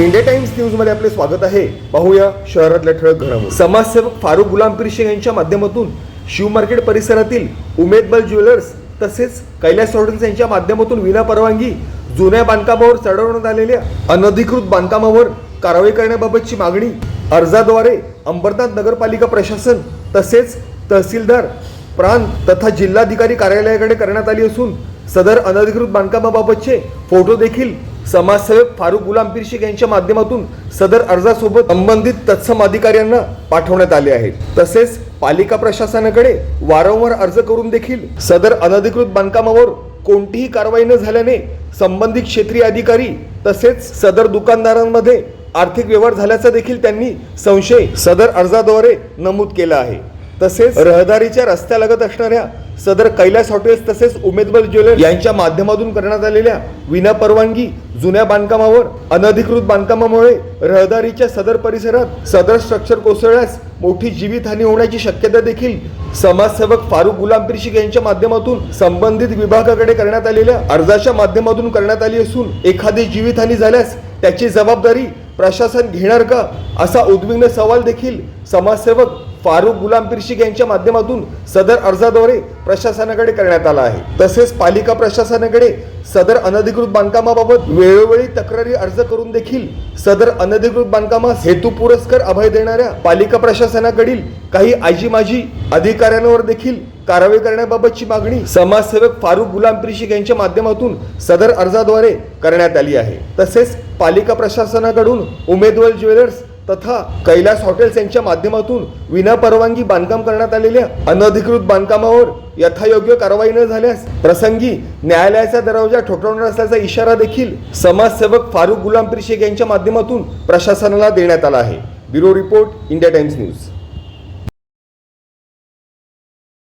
India times न्यूजमध्ये आपले स्वागत आहे. पाहूया शहरातल्या ठळक घडामोडी. समाजसेवक फारुख गुलाम पिरशे यांच्या माध्यमातून शिव मार्केट परिसरातील उमेदबल ज्वेलर्स तसेच कैलास हॉटेल्स यांच्या माध्यमातून विना परवानगी जुन्या बांधकामावर चढवण्यात आलेल्या अनधिकृत बांधकामावर कारवाई करण्याबाबतची मागणी अर्जाद्वारे अंबरनाथ नगरपालिका प्रशासन तसेच तहसीलदार प्रांत तथा जिल्हाधिकारी कार्यालयाकडे करण्यात आली असून सदर अनधिकृत बांधकामाबाबतचे फोटो देखील समाजसेवक फारुख गुलाम पीर शेख यांच्या माध्यमातून सदर अर्जासोबत संबंधित तत्सम अधिकाऱ्यांना पाठवण्यात आले आहेत तसेच पालिका प्रशासनाकडे वारंवार अर्ज करून देखील सदर अनधिकृत बांधकामावर कोणतीही कारवाई न झाल्याने संबंधित क्षेत्रीय अधिकारी तसेच सदर दुकानदारांमध्ये आर्थिक व्यवहार झाल्याचा देखील त्यांनी संशय सदर अर्जाद्वारे नमूद केला आहे. तसेच रहदारीच्या रस्त्यालगत असणाऱ्या सदर कैलास हॉटेल्स तसेच उमेदवार ज्वेलर्स यांच्या माध्यमातून करण्यात आलेल्या विनापरवानगी जुन्या बांधकामावर अनधिकृत बांधकामामुळे रहदारीच्या सदर परिसरात सदर स्ट्रक्चर कोसळल्यास मोठी जीवितहानी होण्याची शक्यता देखील समाजसेवक फारुख गुलाम पीर यांच्या माध्यमातून संबंधित विभागाकडे करण्यात आलेल्या अर्जाच्या माध्यमातून करण्यात आली असून एखादी जीवितहानी झाल्यास त्याची जबाबदारी प्रशासन घेणार का असा उद्विग्न सवाल देखील समाजसेवक फारुख गुलाम पिरशिक यांच्या माध्यमातून सदर अर्जाद्वारे प्रशासनाकडे करण्यात आला आहे. तसेच पालिका प्रशासनाकडे सदर अनधिकृत बांधकामाबाबत वेळोवेळी तक्रारी अर्ज करून देखील सदर अनधिकृत बांधकामास हेतू पुरस्कार अभय देणाऱ्या पालिका प्रशासनाकडील काही आजी माजी अधिकाऱ्यांवर देखील कारवाई करण्याबाबतची मागणी समाजसेवक फारुख गुलाम पीर यांच्या माध्यमातून सदर अर्जाद्वारे करण्यात आली आहे. तसेच पालिका प्रशासनाकडून उमेदवार ज्वेलर्स तथा कैलास हॉटेल्स यांच्या माध्यमातून विनापरवानगी बांधकाम करण्यात आलेल्या अनधिकृत बांधकामावर यथायोग्य कारवाई न झाल्यास प्रसंगी न्यायालयाचा दरवाजा ठोठावणार असल्याचा इशारा देखील समाजसेवक फारुख गुलाम पीर शेख यांच्या माध्यमातून प्रशासनाला देण्यात आला आहे. Bureau report India Times news.